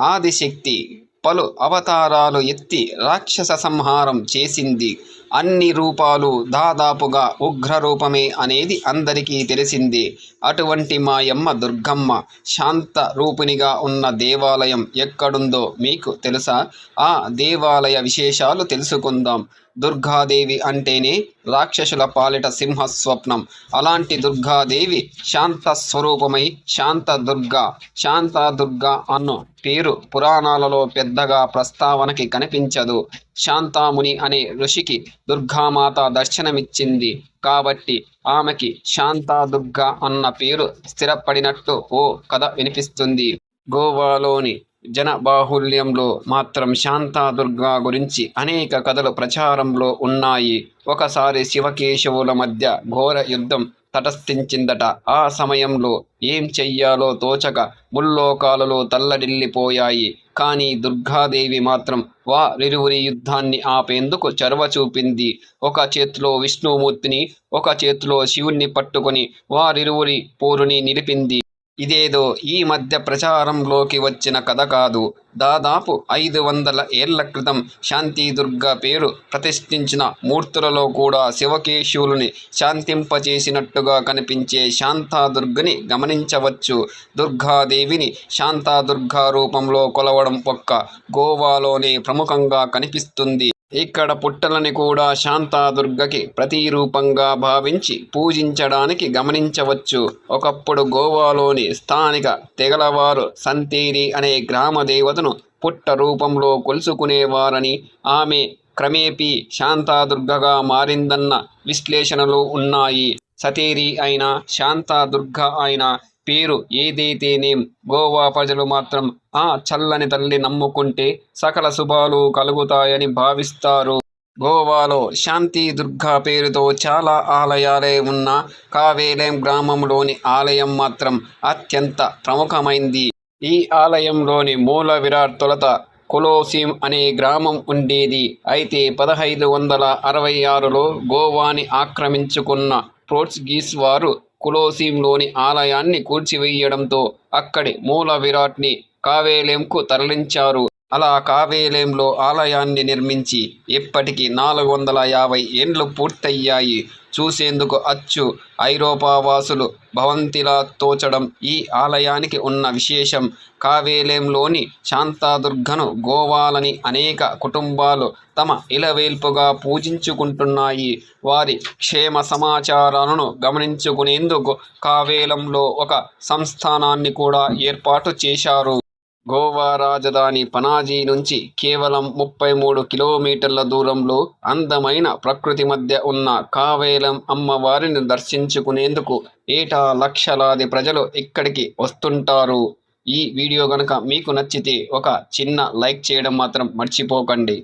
ఆదిశక్తి పలు అవతారాలు ఎత్తి రాక్షస సంహారం చేసింది. అన్ని రూపాలు దాదాపుగా ఉగ్ర రూపమే అనేది అందరికీ తెలిసిందే. అటువంటి మాయమ్మ దుర్గమ్మ శాంత రూపిణిగా ఉన్న దేవాలయం ఎక్కడుందో మీకు తెలుసా? ఆ దేవాలయ విశేషాలు తెలుసుకుందాం. దుర్గాదేవి అంటేనే రాక్షసుల పాలిట సింహ స్వప్నం అలాంటి దుర్గాదేవి శాంత స్వరూపమై శాంత దుర్గా శాంత దుర్గా అన్న పేరు పురాణాలలో పెద్దగా ప్రస్తావనకి కనిపించదు. శాంతాముని అనే ఋషికి దుర్గామాత దర్శనమిచ్చింది. కాబట్టి ఆమెకి శాంతా దుర్గా అన్న పేరు స్థిరపడినట్టు ఓ కథ వినిపిస్తుంది. గోవాలోని జనబాహుల్యంలో మాత్రం శాంతాదుర్గా గురించి అనేక కథలు ప్రచారంలో ఉన్నాయి. ఒకసారి శివకేశవుల మధ్య ఘోర యుద్ధం తటస్థించిందట. ఆ సమయంలో ఏం చెయ్యాలో తోచక ముల్లోకాలలో తల్లడిల్లిపోయాయి. కానీ దుర్గాదేవి మాత్రం వారిరువురి యుద్ధాన్ని ఆపేందుకు చొరవ చూపింది. ఒక చేతిలో విష్ణుమూర్తిని ఒక చేతిలో శివుణ్ణి పట్టుకొని వారిరువురి పోరుని నిలిపింది. ఇదేదో ఈ మధ్య ప్రచారంలోకి వచ్చిన కథ కాదు. దాదాపు ఐదు వందల ఏళ్ళ క్రితం శాంతిదుర్గ పేరు ప్రతిష్ఠించిన మూర్తులలో కూడా శివకేశవులని శాంతింపచేసినట్టుగా కనిపించే శాంతాదుర్గని గమనించవచ్చు. దుర్గాదేవిని శాంతాదుర్గా రూపంలో కొలవడం ఒక్క గోవాలోనే ప్రముఖంగా కనిపిస్తుంది. ఇక్కడ పుట్టలని కూడా శాంతాదుర్గకి ప్రతిరూపంగా భావించి పూజించడానికి గమనించవచ్చు. ఒకప్పుడు గోవాలోని స్థానిక తెగలవారు సంతేరి అనే గ్రామ దేవతను పుట్ట రూపంలో కొలుసుకునేవారని ఆమె క్రమేపీ శాంతాదుర్గగా మారిందన్న విశ్లేషణలు ఉన్నాయి. సతేరి అయినా శాంతాదుర్గ అయినా పేరు. ఏదైతేనేం గోవా ప్రజలు మాత్రం ఆ చల్లని తల్లి నమ్ముకుంటే సకల శుభాలు కలుగుతాయని భావిస్తారు. గోవాలో శాంతి దుర్గా పేరుతో చాలా ఆలయాలే ఉన్న కావేలేం గ్రామంలోని ఆలయం మాత్రం అత్యంత ప్రముఖమైంది. ఈ ఆలయంలోని మూల విరాట్ తొలత కొలోసిం అనే గ్రామం ఉండేది. అయితే పదహైదు వందల అరవై ఆరులో గోవాని ఆక్రమించుకున్న పోర్చుగీస్ వారు కులోసీంలోని ఆలయాన్ని కూల్చివేయడంతో అక్కడి మూల విరాట్ని కావేలేంకు తరలించారు. అలా కావేలేంలో ఆలయాన్ని నిర్మించి ఇప్పటికి నాలుగు వందల యాభై ఏండ్లు పూర్తయ్యాయి. చూసేందుకు అచ్చు ఐరోపావాసులు భవంతిలా తోచడం ఈ ఆలయానికి ఉన్న విశేషం. కావేలేంలోని శాంతాదుర్గను గోవాలని అనేక కుటుంబాలు తమ ఇలవేల్పుగా పూజించుకుంటున్నాయి. వారి క్షేమ సమాచారాలను గమనించుకునేందుకు కావేలంలో ఒక సంస్థానాన్ని కూడా ఏర్పాటు చేశారు. గోవా రాజధాని పనాజీ నుంచి కేవలం ముప్పై మూడు కిలోమీటర్ల దూరంలో అందమైన ప్రకృతి మధ్య ఉన్న కావేలం అమ్మవారిని దర్శించుకునేందుకు ఏటా లక్షలాది ప్రజలు ఇక్కడికి వస్తుంటారు. ఈ వీడియో కనుక మీకు నచ్చితే ఒక చిన్న లైక్ చేయడం మాత్రం మర్చిపోకండి.